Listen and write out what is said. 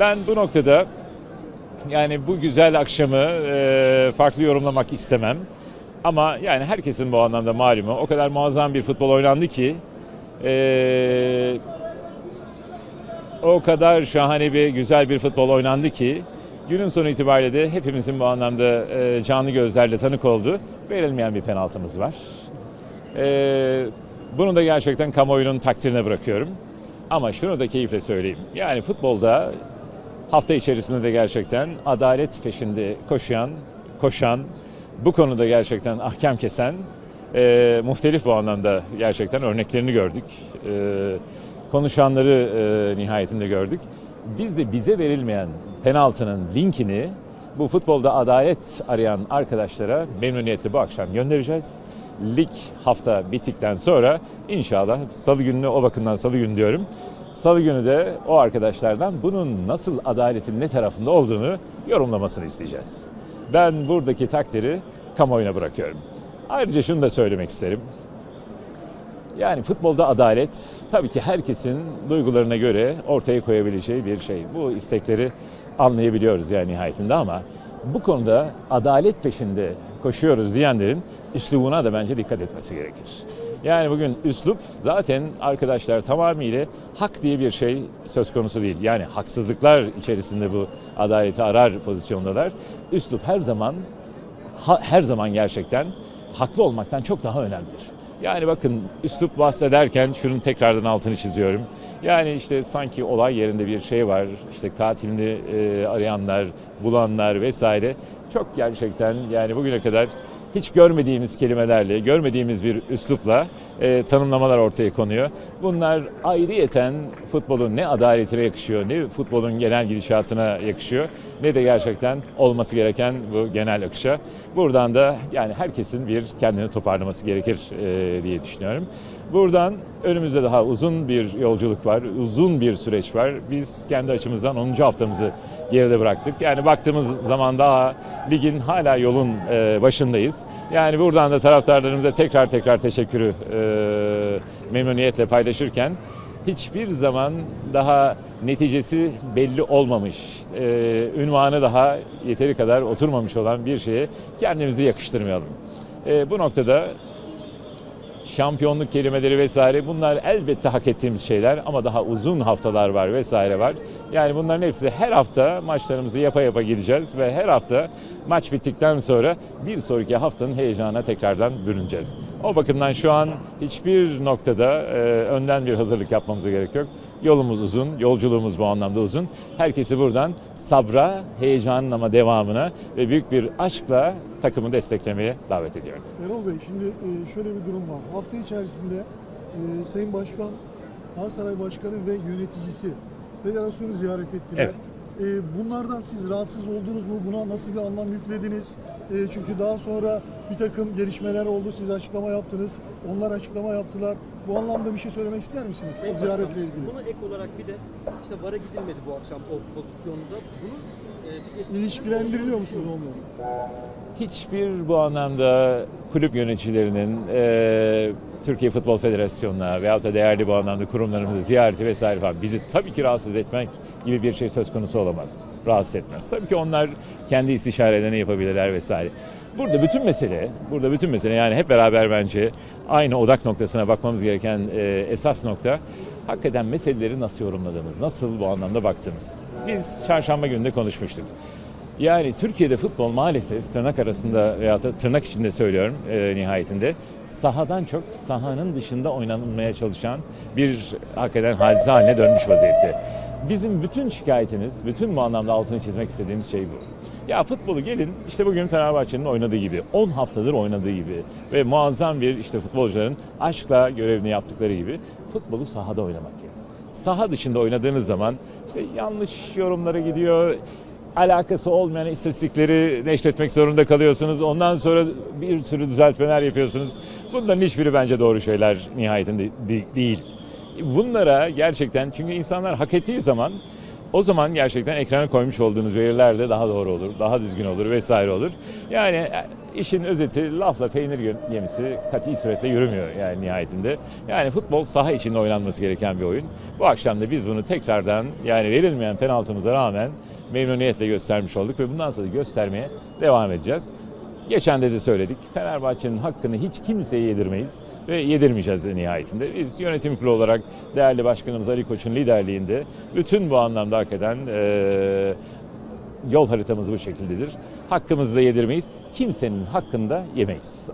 Ben bu noktada yani bu güzel akşamı e, farklı yorumlamak istemem. Ama yani herkesin bu anlamda malumu o kadar muazzam bir futbol oynandı ki e, o kadar şahane bir güzel bir futbol oynandı ki günün sonu itibariyle de hepimizin bu anlamda e, canlı gözlerle tanık oldu. Verilmeyen bir penaltımız var. E, bunu da gerçekten kamuoyunun takdirine bırakıyorum. Ama şunu da keyifle söyleyeyim. Yani futbolda hafta içerisinde de gerçekten adalet peşinde koşan, koşan, bu konuda gerçekten ahkam kesen, e, muhtelif bu anlamda gerçekten örneklerini gördük. E, konuşanları e, nihayetinde gördük. Biz de bize verilmeyen penaltının linkini bu futbolda adalet arayan arkadaşlara memnuniyetle bu akşam göndereceğiz. Lig hafta bittikten sonra inşallah salı gününü o bakımdan salı günü diyorum. Salı günü de o arkadaşlardan bunun nasıl adaletin ne tarafında olduğunu yorumlamasını isteyeceğiz. Ben buradaki takdiri kamuoyuna bırakıyorum. Ayrıca şunu da söylemek isterim. Yani futbolda adalet tabii ki herkesin duygularına göre ortaya koyabileceği bir şey. Bu istekleri anlayabiliyoruz yani nihayetinde ama bu konuda adalet peşinde koşuyoruz diyenlerin üslubuna da bence dikkat etmesi gerekir. Yani bugün üslup zaten arkadaşlar tamamıyla hak diye bir şey söz konusu değil. Yani haksızlıklar içerisinde bu adaleti arar pozisyondalar. Üslup her zaman ha- her zaman gerçekten haklı olmaktan çok daha önemlidir. Yani bakın üslup bahsederken şunun tekrardan altını çiziyorum. Yani işte sanki olay yerinde bir şey var. İşte katilini e, arayanlar, bulanlar vesaire. Çok gerçekten yani bugüne kadar hiç görmediğimiz kelimelerle, görmediğimiz bir üslupla e, tanımlamalar ortaya konuyor. Bunlar ayrıyeten futbolun ne adaletine yakışıyor, ne futbolun genel gidişatına yakışıyor, ne de gerçekten olması gereken bu genel akışa. Buradan da yani herkesin bir kendini toparlaması gerekir e, diye düşünüyorum. Buradan önümüzde daha uzun bir yolculuk var, uzun bir süreç var. Biz kendi açımızdan 10. haftamızı geride bıraktık. Yani baktığımız zaman daha ligin hala yolun e, başındayız. Yani buradan da taraftarlarımıza tekrar tekrar teşekkürü e, memnuniyetle paylaşırken hiçbir zaman daha neticesi belli olmamış, e, ünvanı daha yeteri kadar oturmamış olan bir şeye kendimizi yakıştırmayalım. E, bu noktada şampiyonluk kelimeleri vesaire bunlar elbette hak ettiğimiz şeyler ama daha uzun haftalar var vesaire var. Yani bunların hepsi her hafta maçlarımızı yapa yapa gideceğiz ve her hafta maç bittikten sonra bir sonraki haftanın heyecanına tekrardan bürüneceğiz. O bakımdan şu an hiçbir noktada e, önden bir hazırlık yapmamıza gerek yok. Yolumuz uzun, yolculuğumuz bu anlamda uzun. Herkesi buradan sabra, heyecanın ama devamına ve büyük bir aşkla takımı desteklemeye davet ediyorum. Erol Bey şimdi e, şöyle bir durum var. Hafta içerisinde e, Sayın Başkan, Galatasaray Başkanı ve yöneticisi federasyonu ziyaret ettiler. Evet. E, bunlardan siz rahatsız oldunuz mu? Buna nasıl bir anlam yüklediniz? E, çünkü daha sonra bir takım gelişmeler oldu. Siz açıklama yaptınız. Onlar açıklama yaptılar. Bu anlamda bir şey söylemek ister misiniz? Sayın Bu ziyaretle ilgili. Buna ek olarak bir de işte VAR'a gidilmedi bu akşam o pozisyonda. Bunun e, bir etkisi İlişkilendiriyor musunuz onları? Hiçbir bu anlamda kulüp yöneticilerinin e, Türkiye Futbol Federasyonu'na veyahut da değerli bu anlamda kurumlarımızı ziyareti vesaire falan bizi tabii ki rahatsız etmek gibi bir şey söz konusu olamaz. Rahatsız etmez. Tabii ki onlar kendi istişarelerini yapabilirler vesaire. Burada bütün mesele, burada bütün mesele yani hep beraber bence aynı odak noktasına bakmamız gereken e, esas nokta hakikaten meseleleri nasıl yorumladığımız, nasıl bu anlamda baktığımız. Biz çarşamba günü de konuşmuştuk. Yani Türkiye'de futbol maalesef tırnak arasında veya tırnak içinde söylüyorum e, nihayetinde sahadan çok sahanın dışında oynanılmaya çalışan bir hakikaten hadise haline dönmüş vaziyette. Bizim bütün şikayetimiz, bütün bu anlamda altını çizmek istediğimiz şey bu. Ya futbolu gelin işte bugün Fenerbahçe'nin oynadığı gibi 10 haftadır oynadığı gibi ve muazzam bir işte futbolcuların aşkla görevini yaptıkları gibi futbolu sahada oynamak gerekiyor. Saha dışında oynadığınız zaman işte yanlış yorumlara gidiyor, alakası olmayan istatistikleri neşretmek zorunda kalıyorsunuz. Ondan sonra bir sürü düzeltmeler yapıyorsunuz. Bunların hiçbiri bence doğru şeyler nihayetinde de- değil. Bunlara gerçekten çünkü insanlar hak ettiği zaman o zaman gerçekten ekrana koymuş olduğunuz veriler de daha doğru olur, daha düzgün olur vesaire olur. Yani e, işin özeti lafla peynir gemisi kati suretle yürümüyor yani nihayetinde. Yani futbol saha içinde oynanması gereken bir oyun. Bu akşam da biz bunu tekrardan yani verilmeyen penaltımıza rağmen memnuniyetle göstermiş olduk ve bundan sonra göstermeye devam edeceğiz. Geçen de de söyledik. Fenerbahçe'nin hakkını hiç kimseye yedirmeyiz ve yedirmeyeceğiz de nihayetinde. Biz yönetim kurulu olarak değerli başkanımız Ali Koç'un liderliğinde bütün bu anlamda hakikaten eee yol haritamız bu şekildedir. Hakkımızı da yedirmeyiz. Kimsenin hakkını da yemeyiz.